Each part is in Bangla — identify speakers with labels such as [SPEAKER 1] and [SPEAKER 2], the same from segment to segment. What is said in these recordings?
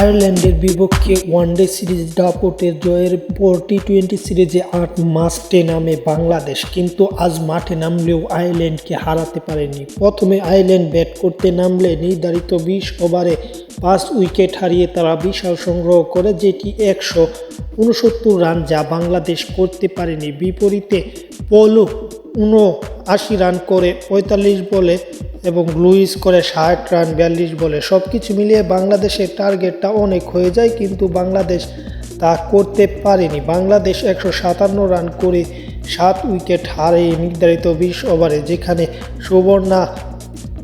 [SPEAKER 1] আয়ারল্যান্ডের বিপক্ষে ওয়ানডে সিরিজ ডাপটের জয়ের পর টি টোয়েন্টি সিরিজে আট মাস্টে নামে বাংলাদেশ, কিন্তু আজ মাঠে নামলেও আয়ারল্যান্ডকে হারাতে পারেনি। প্রথমে আয়ারল্যান্ড ব্যাট করতে নামলে নির্ধারিত বিশ ওভারে পাঁচ উইকেট হারিয়ে তারা বিশাল সংগ্রহ করে, যেটি একশো উনসত্তর রান যা বাংলাদেশ করতে পারেনি। বিপরীতে পলু উনআশি রান করে পঁয়তাল্লিশ বলে এবং লুইস করে ষাট রান, বিয়াল্লিশ বলে সব কিছু মিলিয়ে বাংলাদেশের টার্গেটটা অনেক হয়ে যায়, কিন্তু বাংলাদেশ তা করতে পারেনি। বাংলাদেশ একশো সাতান্ন রান করে সাত উইকেট হারে নির্ধারিত বিশ ওভারে, যেখানে সুবর্ণা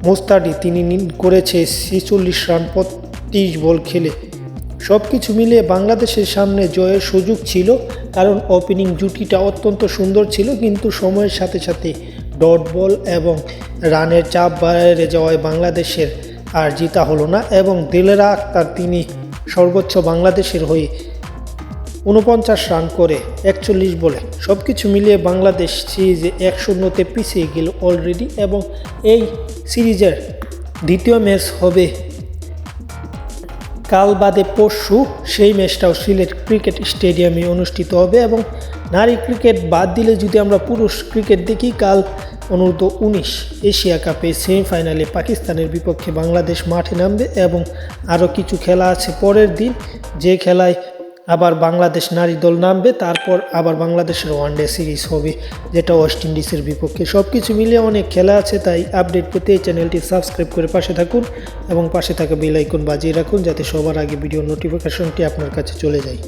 [SPEAKER 1] মোস্তাডি তিনি করেছে ছেচল্লিশ রান পঁয়ত্রিশ বল খেলে। সব কিছু মিলিয়ে বাংলাদেশের সামনে জয়ের সুযোগ ছিল, কারণ ওপেনিং জুটিটা অত্যন্ত সুন্দর ছিল, কিন্তু সময়ের সাথে সাথে ডট বল এবং রানের চাপ বাইরে যাওয়ায় বাংলাদেশের আর জিতা হলো না এবং দিলেরা আক্তার তিনি সর্বোচ্চ বাংলাদেশের হয়ে উনপঞ্চাশ রান করে একচল্লিশ বলে। সব কিছু মিলিয়ে বাংলাদেশ সিরিজে এক শূন্যতে পিছিয়ে গেল অলরেডি এবং এই সিরিজের দ্বিতীয় ম্যাচ হবে কাল বাদে পরশু সেই ম্যাচটাও সিলেট ক্রিকেট স্টেডিয়ামে অনুষ্ঠিত হবে এবং নারী ক্রিকেট বাদ দিলে যদি আমরা পুরুষ ক্রিকেট দেখি, কাল অনূর্ধ্ব উনিশ এশিয়া কাপে সেমিফাইনালে পাকিস্তানের বিপক্ষে বাংলাদেশ মাঠে নামবে এবং আরও কিছু খেলা আছে পরের দিন। যে খেলায় আবার বাংলাদেশ নারী দল নামবে, তারপর আবার বাংলাদেশের ওয়ানডে সিরিজ হবে, যেটা ওয়েস্ট ইন্ডিজের বিপক্ষে। সব কিছু মিলিয়ে অনেক খেলা আছে, তাই আপডেট পেতে এই চ্যানেলটি সাবস্ক্রাইব করে পাশে থাকুন এবং পাশে থাকা বেল আইকন বাজিয়ে রাখুন, যাতে সবার আগে ভিডিও নোটিফিকেশনটি আপনার কাছে চলে যায়।